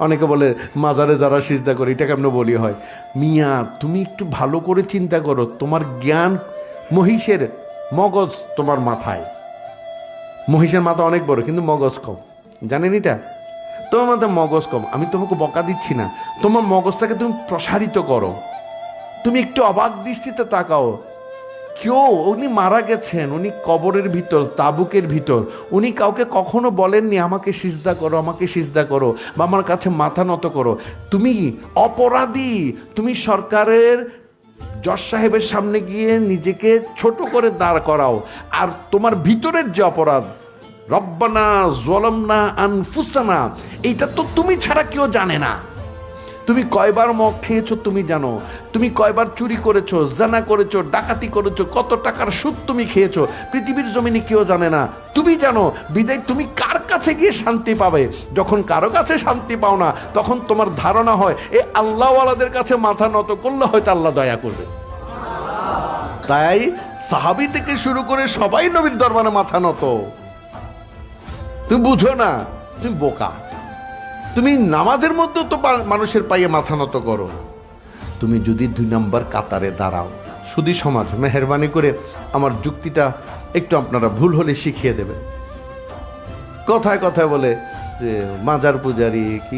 অনেকে বলে, মাজারে যারা সিজদা করে, এটা কেমন বলি হয়? মিয়া, তুমি একটু ভালো করে চিন্তা করো, তোমার জ্ঞান মহিষের মগজ তোমার মাথায়। মহিষের মাথা অনেক বড়, কিন্তু মগজ কম। জানেন এটা? তোমার মাথায় মগজ কম। আমি তোমাকে বকা দিচ্ছি না। তোমার মগজটাকে তুমি প্রসারিত করো। তুমি একটু অবাক দৃষ্টিতে তাকাও। কেউ, উনি মারা গেছেন, উনি কবরের ভিতর, তাবুকের ভিতর। উনি কাউকে কখনো বলেননি, আমাকে সিজদা করো, আমাকে সিজদা করো বা আমার কাছে মাথা নত করো। তুমি অপরাধী, তুমি সরকারের, জজ সাহেবের সামনে গিয়ে নিজেকে ছোট করে দাঁড় করাও। আর তোমার ভিতরের যে অপরাধ, রব্বানা জলমনা আনফুসানা এইটা তো তুমি ছাড়া কেউ জানে না। তুমি কয়বার মগ খেয়েছো তুমি জানো? তুমি কয়বার চুরি করেছ, জানা করেছ, ডাকাতি করেছ, কত টাকার সুদ তুমি খেয়েছো? পৃথিবীর জমিনে কেউ জানে না। তুমি জানো, বিদায় তুমি কার কাছে গিয়ে শান্তি পাবে? যখন কারও কাছে শান্তি পাও না, তখন তোমার ধারণা হয় এই আল্লাহওয়ালাদের কাছে মাথা নত করলে হয়তো আল্লাহ দয়া করবে। তাই সাহাবি থেকে শুরু করে সবাই নবীর দরবারে মাথা নত। তুমি বুঝো না, তুমি বোকা। তুমি নামাজের মধ্যে তো মানুষের পায়ে মাথা নত করো। তুমি যদি দুই নম্বর কাতারে দাঁড়াও, সুদী সমাজ, মেহরবানি করে আমার যুক্তিটা একটু আপনারা ভুল হলে শিখিয়ে দেবেন। কথায় কথায় বলে যে, মাজার পূজারি কি